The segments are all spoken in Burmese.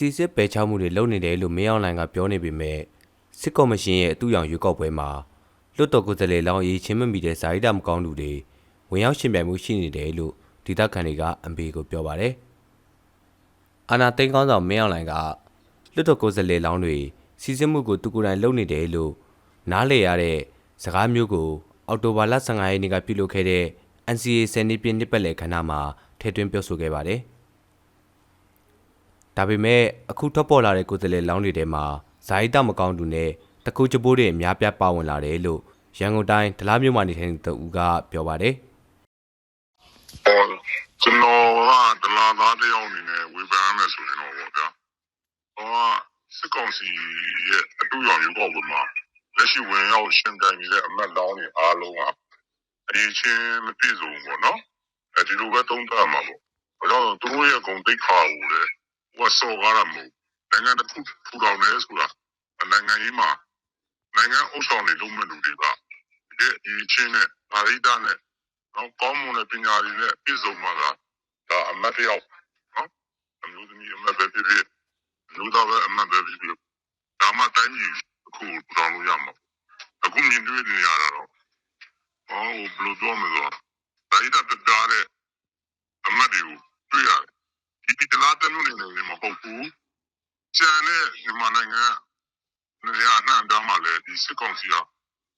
စီစစ်ပယ်ချမှုတွေလုပ်နေတယ်လို့မင်းအောင်လှိုင်ကပြောနေပေမဲ့စစ်ကော်မရှင်ရဲ့အတူရောင်ရွေးကောက်ပွဲမှာလွတ်တော်ကိုယ်စားလှယ်လောင်းရေးချင်းမမီတဲ့ဇာတိတမကောင်းသူတွေဝင်ရောက်ရှင်ပြိုင်မှုရှိနေတယ်လို့ဒေသခံတွေကအမ်ဘီကိုပြောပါတယ်။အာနာသိန်းကောင်းဆောင်မင်းအောင်လှိုင်ကလွတ်တော်ကိုယ်စားလှယ်လောင်းတွေစီစစ်မှုကိုသူကိုယ်တိုင်လုပ်နေတယ်လို့နားလည်ရတဲ့စကားမျိုးကိုအောက်တိုဘာလ15ရက်နေ့ကပြုလုပ်ခဲ့တဲ့ NCA စနေပြည့်နှစ်ပတ်လည်ခန်းနာမှာထည့်သွင်းပြောဆိုခဲ့ပါတယ်။ ဒါပေမဲ့အခုထွက်ပေါ်လာတဲ့ကိုယ်စားလှယ်လောင်းတွေထဲမှာဇာတိတမကောင်းသူနဲ့တကူချပိုးတွေအများပြားပါဝင်လာတယ်လို့ရန်ကုန်တိုင်းဒလားမြို့မှာနေထိုင်တဲ့သူကပြောပါတယ်။ဟောကျွန်တော်ကဒလာသားတယောက်အနေနဲ့ဝေဖန်ရမယ်ဆိုရင်တော့ဗောဗျာဟောစစ်ကောင်စီရဲ့အတူရောင်ရုပ်ပေါ်မှာလက်ရှိဝင်ရောက်ရှင်တိုင်းနေတဲ့အမတ်လောင်းတွေအားလုံးကအရင်ချင်းမပြည့်စုံဘူးဗောနော်အဲဒီလိုပဲတုံးတာမှာဗောဘာလို့လဲသူတို့ရဲ့ဂုံတိတ်ခါကိုလေ ဝတ်စော်ကားရမို့နိုင်ငံတစ်ခုထူထောင်နေဆိုတာနိုင်ငံရေးမှာနိုင်ငံအုပ်ဆောင်နေလို့မလူတွေကဒီအရင်ချင်းနဲ့အာရိဒနဲ့နော်ကောင်းမွန်တဲ့ပညာတွေနဲ့ပြည့်စုံမှာကဒါအမတ်တယောက်နော်အမျိုးသမီးအမတ်ပဲဖြစ်ဖြစ်လူသားပဲအမတ်ပဲဖြစ်ဖြစ်ဒါမှတိုင်းပြည်အခုတောင်းလို့ရမှာအခုမြင်တွေ့နေရတာတော့ဟောဘလူးတော့မလို့ဒါရတဲ့ပြတဲ့အမတ်တွေကိုတွေ့ရတယ် ဒီဒီတလားတလို့နေနေမဟုတ်ဘူးကျန်တဲ့မြန်မာနိုင်ငံနေရာအနှံ့အပြားမှာလည်းဒီစစ်ကောင်စီက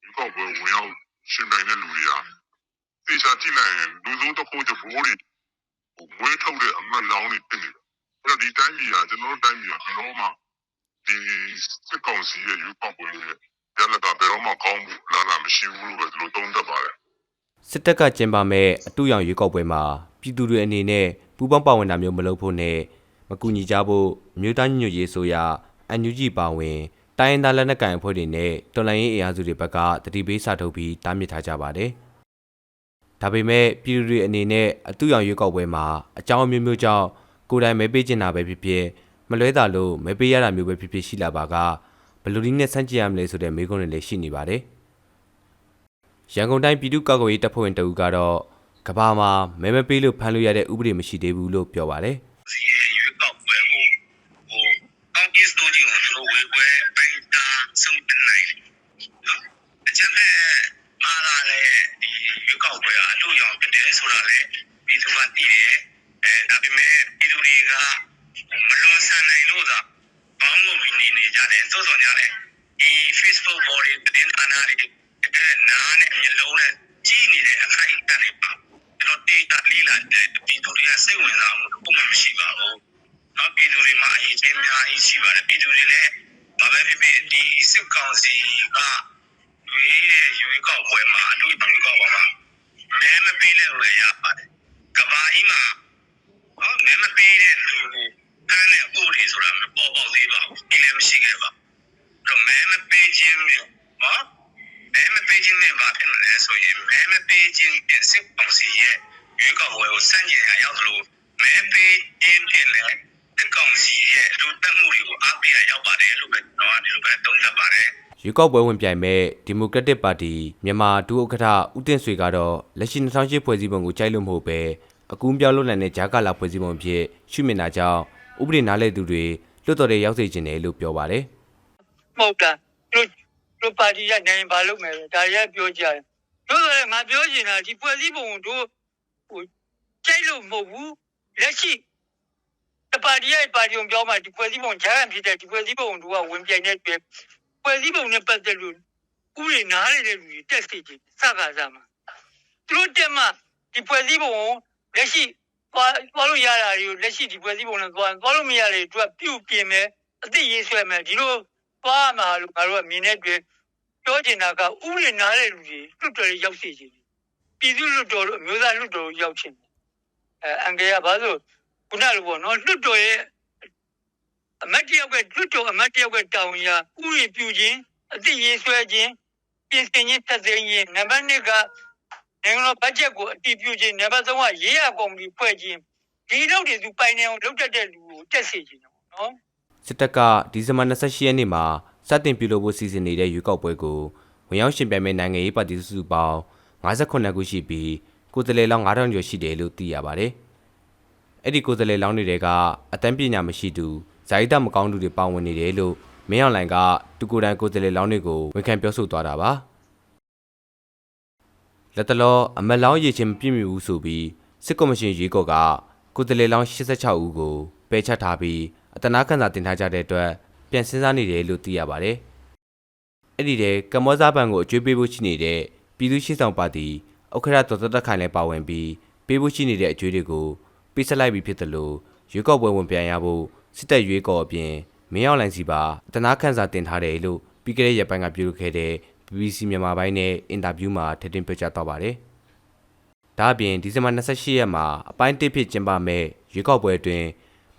ဒီကောက်ပွဲဝင်ရောက်ရှင်တိုင်းတဲ့လူတွေကတေချာကြည့်လိုက်ရင်လူစုတစ်ခုချဘိုးတွေမွေးထုတ်တဲ့အမတ်လောင်းတွေဖြစ်နေတယ်။အဲ့တော့ဒီတိုင်းပြည်ကကျွန်တော်တို့တိုင်းပြည်ကဘယ်တော့မှဒီစစ်ကောင်စီရဲ့ယူပောက်ပွဲရဲ့ရလကဘယ်တော့မှကောင်းဘူးလာလာမရှိဘူးလို့ပဲဒီလိုသုံးသပ်ပါတယ်စစ်တပ်ကကျင်းပမဲ့အတူရောင်ရွေးကောက်ပွဲမှာပြည်သူတွေအနေနဲ့ ပူးပေါင်းပါဝင်တာမျိုးမလုပ်ဖို့နဲ့မကူညီကြဖို့အမျိုးသားညီညွတ်ရေးဆိုရာအန်ယူဂျီပါဝင်တိုင်းရင်းသားလက်နက်ကိုင်အဖွဲ့တွေနဲ့တော်လှန်ရေးအင်အားစုတွေဘက်ကတတိပေးစာထုတ်ပြီးတားမြစ်ထားကြပါတယ်။ဒါပေမဲ့ပြည်သူတွေအနေနဲ့အတူရောင်ရွေးကောက်ပွဲမှာအကြောင်းအမျိုးမျိုးကြောင့်ကိုယ်တိုင်မဲပေးချင်တာပဲဖြစ်ဖြစ်မလွဲတာလို့မဲပေးရတာမျိုးပဲဖြစ်ဖြစ်ရှိလာပါကဘယ်လူဒီနဲ့ဆန့်ကျင်ရမလဲဆိုတဲ့မေးခွန်းတွေလည်းရှိနေပါတယ်။ရန်ကုန်တိုင်းပြည်သူ့ကာကွယ်ရေးတပ်ဖွဲ့ဝင်တအူကတော့ ကဘာမှာမဲမပေးလို့ဖမ်းလို့ရတဲ့ဥပဒေမရှိသေးဘူးလို့ပြောပါတယ်စီရဲ့ရွေးကောက်ပွဲကိုဟိုအောက်ကစ်တိုဂျီကိုသူတို့ဝေပွဲပိုင်တာဆုံးတနိုင်နော်အကျဉ်းမဲ့မာလာရဲ့ဒီရွေးကောက်ပွဲကအလို့ရောင်ဖြစ်တယ်ဆိုတာလေပြည်သူကသိတယ်အဲဒါပေမဲ့ပြည်သူတွေကမလွန်ဆန်နိုင်လို့သာဘောင်းလို့နေနေကြတယ်သို့တော်ညာလေဒီ Facebook ပေါ်တွေတင်းအနာတွေတကယ်နားနဲ့မျိုးလုံးနဲ့ကြီးနေတဲ့အခိုက်အတန့်တွေပါကျွန်တော်တေးတာလီလာတဲ့ ပြည်သူတွေကစိတ်ဝင်စားမှုတစ်ခုမှမရှိပါဘူး။နောက်ပြည်သူတွေမှာအရေးချင်းများကြီးရှိပါတယ်ပြည်သူတွေလည်းဘာပဲဖြစ်ဖြစ်ဒီစစ်ကောင်စီကရွေးရဲ့ရွေးကောက်ပွဲမှာအတူတူရွေးကောက်ပွဲမှာမဲမပေးလဲရရပါတယ်။ကဘာကြီးမှာဟောမဲမပေးတဲ့လူကိုတန်းတဲ့ဥပဒေဆိုတာမပေါ်ပေါက်သေးပါဘူး။ဒီလည်းမရှိခဲ့ပါဘူး။တော့မဲမပေးခြင်းမျိုးဟောမဲမပေးခြင်းနဲ့ဘာဖြစ်မလဲဆိုရင်မဲမပေးခြင်းပြင်စစ်ကောင်စီရဲ့ ရွေးကောက်ပွဲကိုစန့်ကျင်ရရောက်သလိုမဲပေးခြင်းပြင်လဲစစ်ကောင်စီရဲ့လူတက်မှုတွေကိုအားပေးရရောက်ပါတယ်လို့ပဲကျွန်တော်ကဒီလိုပဲသုံးသပ်ပါတယ်။ရွေးကောက်ပွဲဝင်ပြိုင်မဲ့ဒီမိုကရက်တစ်ပါတီမြန်မာဒုဥက္ကဋ္ဌဦးတင်ဆွေကတော့လက်ရှိ2008ဖွဲ့စည်းပုံကိုကြိုက်လို့မဟုတ်ပဲအကူးပြောင်းလုပ်နိုင်တဲ့ဂျာကာလာဖွဲ့စည်းပုံအဖြစ်ရှုမြင်တာကြောင့်ဥပဒေနားလည်သူတွေလွတ်တော်တွေရောက်စေချင်တယ်လို့ပြောပါတယ်မဟုတ်တာသူတို့သူတို့ပါတီကနိုင်ဘာလုပ်မယ်လဲဒါရဲပြောကြတယ်တို့ဆိုရင်ငါပြောချင်တာဒီဖွဲ့စည်းပုံကိုတို့ဟို ကြိုက်လို့မဟုတ်ဘူးလက်ရှိတပါတီရဲ့ပါတီကိုပြောမှဒီဖွဲ့စည်းပုံဂျာကန်ဖြစ်တဲ့ဒီဖွဲ့စည်းပုံတို့ကဝင်ပြိုင်တဲ့အတွက်ဖွဲ့စည်းပုံနဲ့ပတ်သက်လို့ဥပဒေနားရတဲ့လူတွေတက်စီချင်စကားစားမှာသူတို့တက်မှဒီဖွဲ့စည်းပုံကိုလက်ရှိသွားသွားလို့ရတာတွေကိုလက်ရှိဒီဖွဲ့စည်းပုံနဲ့သွားသွားလို့မရတဲ့အတွက်ပြုတ်ပြင်မယ်အသိရေးဆွဲမယ်ဒီလိုသွားမှာလို့ငါတို့ကမြင်တဲ့အတွက်ပြောချင်တာကဥပဒေနားတဲ့လူတွေလွတ်တော်တွေရောက်စီချင်တယ်ပြည်သူလွတ်တော်တို့အမျိုးသားလွတ်တော်တို့ရောက်ချင်တယ် အဲအင်္ဂေရဘာလို့ခုနလိုပေါ့နော်လွတ်တော်ရဲ့အမတ်တယောက်ကလွတ်တော်အမတ်တယောက်ကတောင်းရဥပဒေပြုခြင်းအသိရေးဆွဲခြင်းပြင်ဆင်ခြင်းသက်သေခြင်းနံပါတ်2ကနိုင်ငံတော်ဘတ်ဂျက်ကိုအတည်ပြုခြင်းနံပါတ်3ကရေးရကော်မတီဖွဲ့ခြင်းဒီလောက်တွေသူပိုင်နေအောင်လုပ်တတ်တဲ့လူကိုတက်စီခြင်းတယ်ပေါ့နော်။စစ်တပ်ကဒီဇင်ဘာ28ရက်နေ့မှာစတင်ပြုလုပ်ဖို့စီစဉ်နေတဲ့ရွေးကောက်ပွဲကိုဝင်ရောက်ရှင်ပြိုင်မဲ့နိုင်ငံရေးပါတီစုစုပေါင်း58ခုရှိပြီး ကိုယ်စားလှယ်လောင်း9000ကျော်ရှိတယ်လို့သိရပါတယ်။အဲ့ဒီကိုယ်စားလှယ်လောင်းတွေကအတန်းပညာမရှိသူဇာတိတမကောင်းသူတွေပါဝင်နေတယ်လို့မင်းအောင်လှိုင်ကတူကိုယ်တိုင်ကိုယ်စားလှယ်လောင်းတွေကိုဝန်ခံပြောဆိုသွားတာပါလက်တလောအမတ်လောင်းရည်ချင်းမပြည့်မီဘူးဆိုပြီးစစ်ကော်မရှင်ရွေးကော်ကကိုယ်စားလှယ်လောင်း86ဦးကိုပယ်ချထားပြီးအတနာခံစာတင်ထားကြတဲ့အတွက်ပြန်စဉ်းစားနေတယ်လို့သိရပါတယ်အဲ့ဒီတဲ့ကမ္ဘောဇာဘဏ်ကိုအကျွေးပေးဖို့ရှိနေတဲ့ပြည်သူ့ရှေ့ဆောင်ပါတီ ဥက္ခရတော်တော်တက်ခိုင်လည်းပါဝင်ပြီးပေးဖို့ရှိနေတဲ့အကျွေးတွေကိုပေးဆက်လိုက်ပြီးဖြစ်တယ်လို့ရွေးကောက်ပွဲဝင်ပြန်ရဖို့စစ်တပ်ရွေးကော်အပြင်မင်းအောင်လှိုင်စီပါအတနာခန့်စာတင်ထားတယ်လို့ပြီးခဲ့တဲ့ရက်ပိုင်းကပြုလုပ်ခဲ့တဲ့ BBC မြန်မာပိုင်းနဲ့အင်တာဗျူးမှာထည့်သွင်းပြောကြားသွားပါတယ်။ဒါအပြင်ဒီဇင်ဘာ28ရက်မှာအပိုင်းတစ်ဖြစ်ကျင်းပမဲ့ရွေးကောက်ပွဲအတွင်း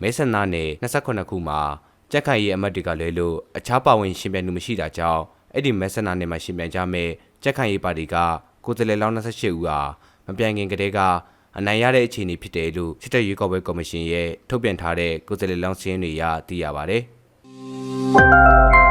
မဲဆန္ဒနယ်28ခုမှာကြက်ခိုင်ရေးအမတ်တွေကလည်းလို့အခြားပါဝင်ရှင်ပြိုင်မှုမရှိတာကြောင့်အဲ့ဒီမဲဆန္ဒနယ်မှာရှင်ပြိုင်ကြမဲ့ကြက်ခိုင်ရေးပါတီက ကိုယ်စားလှယ်လောင်း28ဦးဟာမပြိုင်ခင်ကတည်းကအနိုင်ရတဲ့အခြေအနေဖြစ်တယ်လို့စစ်တပ်ရွေးကောက်ပွဲကော်မရှင်ရဲ့ထုတ်ပြန်ထားတဲ့ကိုယ်စားလှယ်လောင်းစည်းရင်းတွေအရသိရပါတယ်။